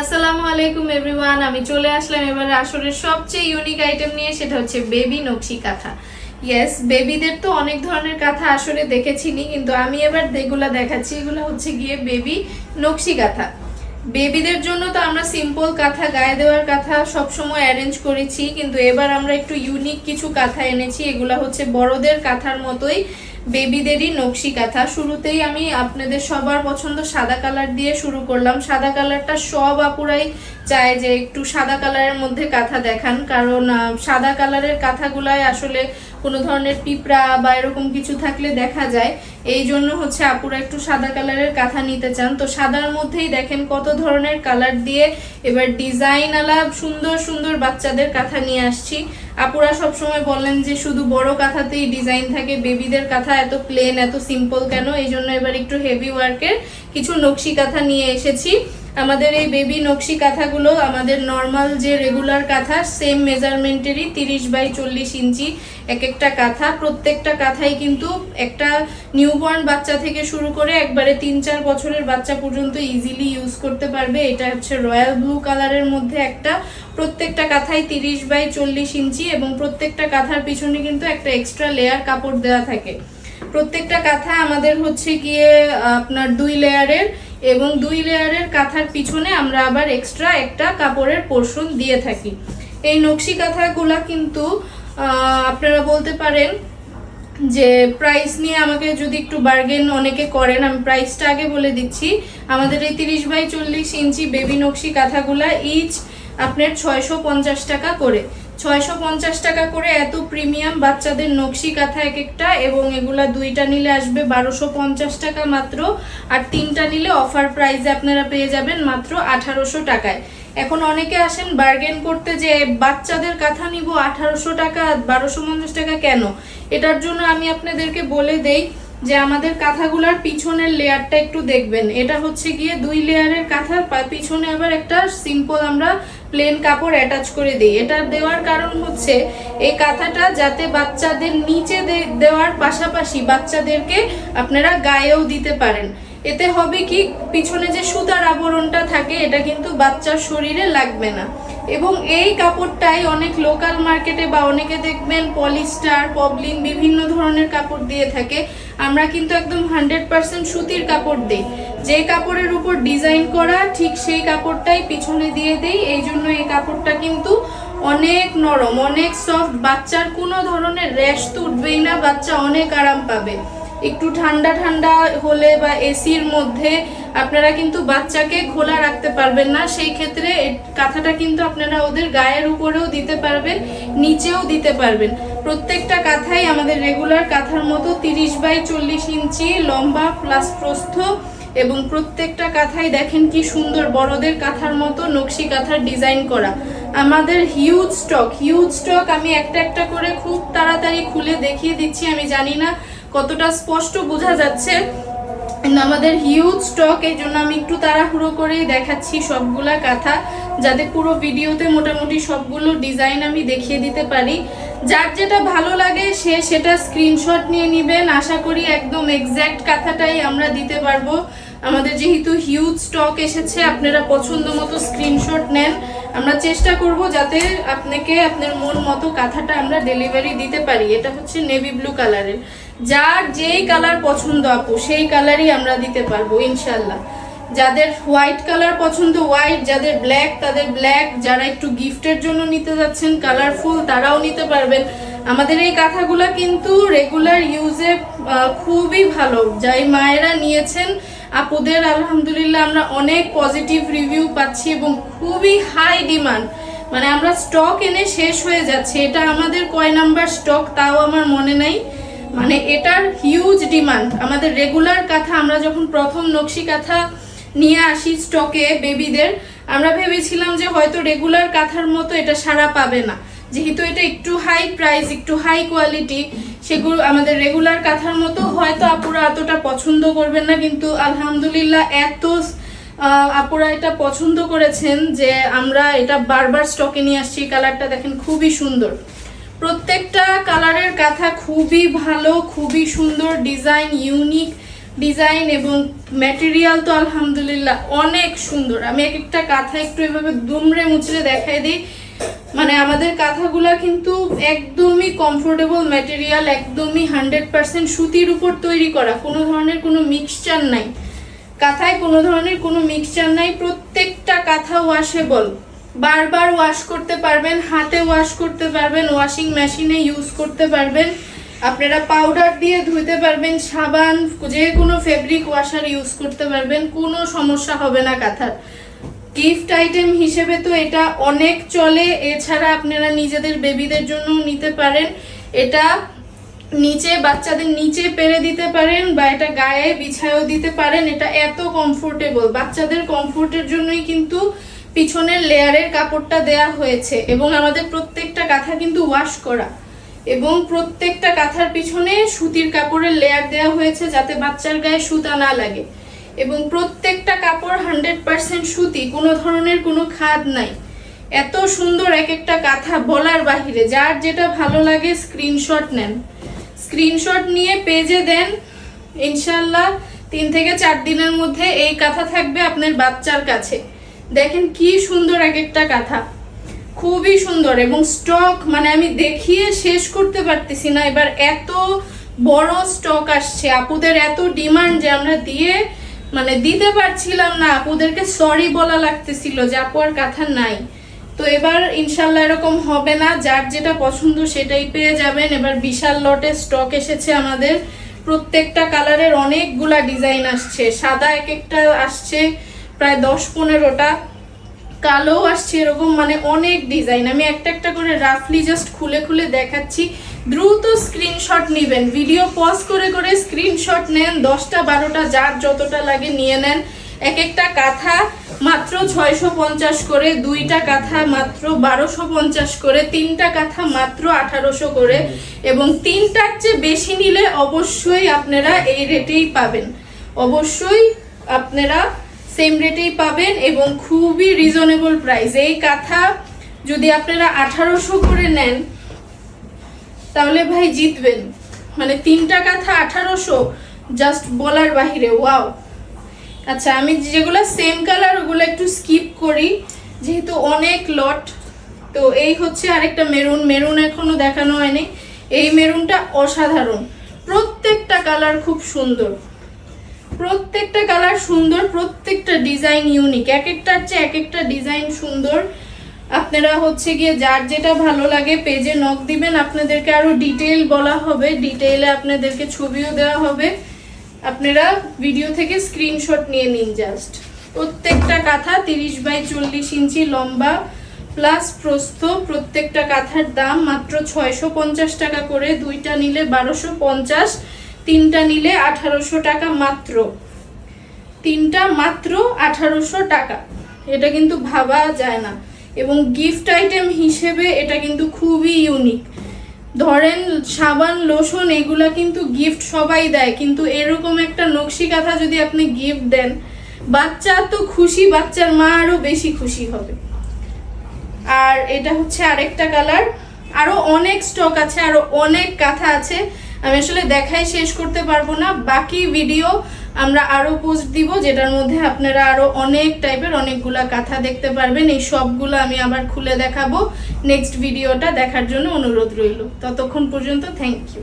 আসসালামু আলাইকুম এভরিওয়ান, আমি চলে আসলাম এবারে আসরের সবচেয়ে ইউনিক আইটেম নিয়ে, সেটা হচ্ছে বেবি নকশি কাঁথা। ইয়েস বেবিদের তো অনেক ধরনের কাঁথা আসলে দেখেছিনি, কিন্তু আমি এবার যেগুলো দেখাচ্ছি, এগুলো হচ্ছে গিয়ে বেবি নকশি কাঁথা। বেবিদের জন্য তো আমরা সিম্পল কাঁথা, গায়ে দেওয়ার কাঁথা সবসময় অ্যারেঞ্জ করেছি, কিন্তু এবার আমরা একটু ইউনিক কিছু কাঁথা এনেছি, এগুলা হচ্ছে বড়দের কাঁথার মতোই। বেবিদেরই নকশি কাঁথা শুরুতেই আমি আপনাদের সবার পছন্দ সাদা কালার দিয়ে শুরু করলাম। সাদা কালারটা সব আপুরাই চায় যে একটু সাদা কালারের মধ্যে কাঁথা দেখান, কারণ সাদা কালারের কাঁথাগুলায় আসলে কোনো ধরনের পিঁপড়া বা এরকম কিছু থাকলে দেখা যায়। এই জন্য হচ্ছে আপুরা একটু সাদা কালারের কাঁথা নিতে চান। তো সাদার মধ্যেই দেখেন কত ধরনের কালার দিয়ে এবার ডিজাইন আলা সুন্দর সুন্দর বাচ্চাদের কাঁথা নিয়ে আসছি। আপুরা সবসময় বলেন যে শুধু বড় কাঁথাতেই ডিজাইন থাকে, বেবিদের কাঁথা এত প্লেন এত সিম্পল কেন? এই জন্য এবার একটু হেভি ওয়ার্কের কিছু নকশি কাঁথা নিয়ে এসেছি। আমাদের এই বেবি নকশি কাঁথাগুলো, আমাদের নর্মাল যে রেগুলার কাঁথা সেম মেজারমেন্টেরই তিরিশ বাই চল্লিশ ইঞ্চি এক একটা কাঁথা। প্রত্যেকটা কাঁথাই কিন্তু একটা নিউবর্ন বাচ্চা থেকে শুরু করে একবারে তিন চার বছরের বাচ্চা পর্যন্ত ইজিলি ইউজ করতে পারবে। এটা হচ্ছে রয়্যাল ব্লু কালারের মধ্যে একটা। প্রত্যেকটা কাঁথায় তিরিশ বাই চল্লিশ ইঞ্চি এবং প্রত্যেকটা কাঁথার পিছনে কিন্তু একটা এক্সট্রা লেয়ার কাপড় দেওয়া থাকে। প্রত্যেকটা কাঁথা আমাদের হচ্ছে গিয়ে আপনার দুই লেয়ারের এবং দুই লেয়ারের কাঁথার পিছনে আমরা আবার এক্সট্রা একটা কাপড়ের পোর্শন দিয়ে থাকি। এই নকশি কাঁথাগুলা কিন্তু আপনারা বলতে পারেন যে প্রাইস নিয়ে আমাকে যদি একটু বার্গেন অনেকে করেন, আমি প্রাইসটা আগে বলে দিচ্ছি। আমাদের এই তিরিশ বাই চল্লিশ ইঞ্চি বেবি নকশি কাঁথাগুলা ইচ আপনার ছয়শো পঞ্চাশ টাকা করে। ছয়শো পঞ্চাশ টাকা করে এত প্রিমিয়াম বাচ্চাদের নকশি কাঁথা এক একটা এবং এগুলা দুইটা নিলে আসবে বারোশো পঞ্চাশ টাকা মাত্র আর তিনটা নিলে অফার প্রাইসে আপনারা পেয়ে যাবেন মাত্র আঠারোশো টাকায়। এখন অনেকে আসেন বার্গেন করতে যে বাচ্চাদের কাঁথা নিব আঠারোশো টাকা, বারোশো পঞ্চাশ টাকা কেন? এটার জন্য আমি আপনাদেরকে বলে দেই যে, আমাদের কাঁথাগুলার পিছনের লেয়ারটা একটু দেখবেন। এটা হচ্ছে গিয়ে দুই লেয়ারের কাঁথা পিছনে আবার একটা সিম্পল আমরা প্লেন কাপড় অ্যাটাচ করে দিই। এটা দেওয়ার কারণ হচ্ছে, এই কাঁথাটা যাতে বাচ্চাদের নিচে দেওয়ার পাশাপাশি বাচ্চাদেরকে আপনারা গায়েও দিতে পারেন। এতে হবে কি, পিছনে যে সুতার আবরণটা থাকে, এটা কিন্তু বাচ্চার শরীরে লাগবে না। এবং এই কাপড়টাই অনেক লোকাল মার্কেটে বা অনেকে দেখবেন পলিস্টার পবলিন বিভিন্ন ধরনের কাপড় দিয়ে থাকে। আমরা কিন্তু একদম হান্ড্রেড পার্সেন্ট সুতির কাপড় দিই। যে কাপড়ের উপর ডিজাইন করা, ঠিক সেই কাপড়টাই পিছনে দিয়ে দেই। এই জন্য এই কাপড়টা কিন্তু অনেক নরম, অনেক সফট বাচ্চার কোনো ধরনের র্যাশ তো উঠবেই না, বাচ্চা অনেক আরাম পাবে। একটু ঠান্ডা ঠান্ডা হলে বা এসির মধ্যে আপনারা কিন্তু বাচ্চাকে খোলা রাখতে পারবেন না। সেই ক্ষেত্রে কাঁথাটা কিন্তু আপনারা ওদের গায়ের উপরেও দিতে পারবেন, নিচেও দিতে পারবেন। প্রত্যেকটা কাঁথাই আমাদের রেগুলার কাঁথার মতো তিরিশ বাই চল্লিশ ইঞ্চি লম্বা প্লাস প্রস্থ। এবং প্রত্যেকটা কাঁথাই দেখেন কি সুন্দর বড়দের কাঁথার মতো নকশি কাঁথার ডিজাইন করা। আমাদের হিউজ স্টক হিউজ স্টক আমি একটা একটা করে খুব তাড়াতাড়ি খুলে দেখিয়ে দিচ্ছি, আমি জানি না কতটা স্পষ্ট বোঝা যাচ্ছে। কিন্তু আমাদের হিউজ স্টক এই জন্য আমি একটু তাড়াহুড়ো করেই দেখাচ্ছি সবগুলা কাঁথা, যাতে পুরো ভিডিওতে মোটামুটি সবগুলো ডিজাইন আমি দেখিয়ে দিতে পারি। যার যেটা ভালো লাগে, সে সেটা স্ক্রিনশট নিয়ে নেবেন। আশা করি একদম এক্স্যাক্ট কাঁথাটাই আমরা দিতে পারব। আমাদের যেহেতু হিউজ স্টক এসেছে, আপনারা পছন্দ মতো স্ক্রিনশট নেন। আমরা চেষ্টা করব যাতে আপনাকে, আপনার মন মতো কাঁথাটা আমরা ডেলিভারি দিতে পারি। এটা হচ্ছে নেভি ব্লু কালারের যার যেই কালার পছন্দ আপু, সেই কালারই আমরা দিতে পারব ইনশাল্লাহ যাদের হোয়াইট কালার পছন্দ হোয়াইট যাদের ব্ল্যাক তাদের ব্ল্যাক যারা একটু গিফটের জন্য নিতে যাচ্ছেন কালারফুল তারাও নিতে পারবেন। আমাদের এই কাঁথাগুলো কিন্তু রেগুলার ইউজে খুবই ভালো। যাই মায়েরা নিয়েছেন, আপুদের আলহামদুলিল্লাহ আমরা অনেক পজিটিভ রিভিউ পাচ্ছি এবং খুবই হাই ডিমান্ড মানে আমরা স্টক এনে শেষ হয়ে যাচ্ছে। এটা আমাদের কয় নাম্বার স্টক তাও আমার মনে নাই। মানে এটার হিউজ ডিমান্ড আমাদের রেগুলার কাঁথা, আমরা যখন প্রথম নকশি কাঁথা নিয়ে আসি স্টকে বেবিদের আমরা ভেবেছিলাম যে হয়তো রেগুলার কাঁথার মতো এটা সারা পাবে না। যেহেতু এটা একটু হাই প্রাইস একটু হাই কোয়ালিটি সেগুলো আমাদের রেগুলার কাঁথার মতো হয়তো আপুরা এতটা পছন্দ করবেন না, কিন্তু আলহামদুলিল্লাহ এত আপুরা এটা পছন্দ করেছেন যে আমরা এটা বারবার স্টকে নিয়ে আসছি। কালারটা দেখেন খুবই সুন্দর। প্রত্যেকটা কালারের কাঁথা খুবই ভালো, খুবই সুন্দর, ডিজাইন ইউনিক ডিজাইন এবং ম্যাটেরিয়াল তো আলহামদুলিল্লাহ অনেক সুন্দর। আমি এক একটা কাঁথা একটু এভাবে দুমড়ে মুচড়ে দেখাই দিই। মানে আমাদের কাঁথাগুলা কিন্তু একদমই কমফোর্টেবল ম্যাটেরিয়াল একদমই হান্ড্রেড পার্সেন্ট সুতির উপর তৈরি করা, কোনো ধরনের কোনো মিক্সচার নাই। কাঁথায় কোনো ধরনের কোনো মিক্সচার নাই, প্রত্যেকটা কাঁথা ওয়াশেবল বারবার ওয়াশ করতে পারবেন, হাতে ওয়াশ করতে পারবেন ওয়াশিং মেশিনে ইউজ করতে পারবেন। আপনারা পাউডার দিয়ে ধুতে পারবেন, সাবান, যে কোনো ফেব্রিক ওয়াশার ইউজ করতে পারবেন, কোনো সমস্যা হবে না কাঁথার। গিফট আইটেম হিসেবে তো এটা অনেক চলে, এছাড়া আপনারা নিজেদের বেবিদের জন্য নিতে পারেন। এটা নিচে, বাচ্চাদের নিচে পেরে দিতে পারেন বা এটা গায়ে বিছায়ও দিতে পারেন। এটা এত কমফোর্টেবল বাচ্চাদের কমফোর্টের জন্যই কিন্তু পিছনের লেয়ারের কাপড়টা দেয়া হয়েছে এবং আমাদের প্রত্যেকটা কাঁথা কিন্তু ওয়াশ করা। এবং প্রত্যেকটা কাঁথার পিছনে সুতির কাপড়ের লেয়ার দেওয়া হয়েছে যাতে বাচ্চার গায়ে সুতা না লাগে। এবং প্রত্যেকটা কাপড় হান্ড্রেড পার্সেন্ট সুতি, কোনো ধরনের কোনো খাদ নাই। এত সুন্দর এক একটা কাঁথা বলার বাহিরে, যার যেটা ভালো লাগে স্ক্রিনশট নেন। স্ক্রিনশট নিয়ে পেজে দেন, ইনশাল্লাহ তিন থেকে চার দিনের মধ্যে এই কাঁথা থাকবে আপনার বাচ্চার কাছে। দেখেন কি সুন্দর এক একটা কাঁথা। খুবই সুন্দর এবং স্টক মানে আমি দেখিয়ে শেষ করতে পারতেছি না, এবার এত বড় স্টক আসছে। আপুদের এত ডিমান্ড যে আমরা দিয়ে মানে দিতে পারছিলাম না, আপুদেরকে সরি বলা লাগতেছিল যে আপু আর কাঁথা নাই। তো এবার ইনশাল্লাহ এরকম হবে না, যার যেটা পছন্দ সেটাই পেয়ে যাবেন। এবার বিশাল লটে স্টক এসেছে আমাদের। প্রত্যেকটা কালারের অনেকগুলা ডিজাইন আসছে। সাদা এক একটা আসছে। প্রায় দশ পনেরোটা কালো আসছে এরকম মানে অনেক ডিজাইন আমি একটা একটা করে রাফলি জাস্ট খুলে খুলে দেখাচ্ছি। দ্রুত স্ক্রিনশট নেবেন। ভিডিও পজ করে করে স্ক্রিনশট নেন। দশটা বারোটা যার যতটা লাগে নিয়ে নেন। এক একটা কাঁথা মাত্র ছয়শো পঞ্চাশ করে, দুইটা কাঁথা মাত্র বারোশো পঞ্চাশ করে, তিনটা কাঁথা মাত্র আঠারোশো করে এবং তিনটার চেয়ে বেশি নিলে অবশ্যই আপনারা এই রেটেই পাবেন। অবশ্যই আপনারা সেম রেটেই পাবেন এবং খুবই রিজনেবল প্রাইস এই কাঁথা যদি আপনারা আঠারোশো করে নেন, তাহলে ভাই জিতবেন। মানে তিনটা কাঁথা আঠারোশো জাস্ট বলার বাহিরে ওয়াও আচ্ছা আমি যেগুলো সেম কালার ওগুলো একটু স্কিপ করি, যেহেতু অনেক লট তো এই হচ্ছে আরেকটা মেরুন। মেরুন এখনও দেখানো হয়নি। এই মেরুনটা অসাধারণ। প্রত্যেকটা কালার খুব সুন্দর। প্রত্যেকটা কালার সুন্দর, প্রত্যেকটা ডিজাইন ইউনিক এক একটার চেয়ে এক একটা ডিজাইন সুন্দর। আপনারা হচ্ছে গিয়ে যার যেটা ভালো লাগে পেজে নক দিবেন। আপনাদেরকে আরও ডিটেইল বলা হবে। ডিটেইলে আপনাদেরকে ছবিও দেওয়া হবে। আপনারা ভিডিও থেকে স্ক্রিনশট নিয়ে নিন জাস্ট প্রত্যেকটা কাঁথা তিরিশ বাই চল্লিশ ইঞ্চি লম্বা প্লাস প্রস্থ, প্রত্যেকটা কাঁথার দাম মাত্র ছয়শো পঞ্চাশ টাকা করে। দুইটা নিলে বারোশো পঞ্চাশ। তিনটা নিলে আঠারোশো টাকা মাত্র। তিনটা মাত্র আঠারোশো টাকা। এটা কিন্তু ভাবা যায় না। এবং গিফট আইটেম হিসেবে এটা কিন্তু খুবই ইউনিক ধরেন সাবান লোশন এগুলা কিন্তু গিফট সবাই দেয়, কিন্তু এরকম একটা নকশি কাঁথা যদি আপনি গিফট দেন, বাচ্চা তো খুশি, বাচ্চার মা আরও বেশি খুশি হবে। আর এটা হচ্ছে আরেকটা কালার আরও অনেক স্টক আছে, আরও অনেক কাঁথা আছে। আমি আসলে দেখাই শেষ করতে পারব না। বাকি ভিডিও আমরা আরও পোস্ট দিব, যেটার মধ্যে আপনারা আরও অনেক টাইপের অনেকগুলা কাঁথা দেখতে পারবেন। এই সবগুলো আমি আবার খুলে দেখাবো। নেক্সট ভিডিওটা দেখার জন্য অনুরোধ রইল। ততক্ষণ পর্যন্ত থ্যাংক ইউ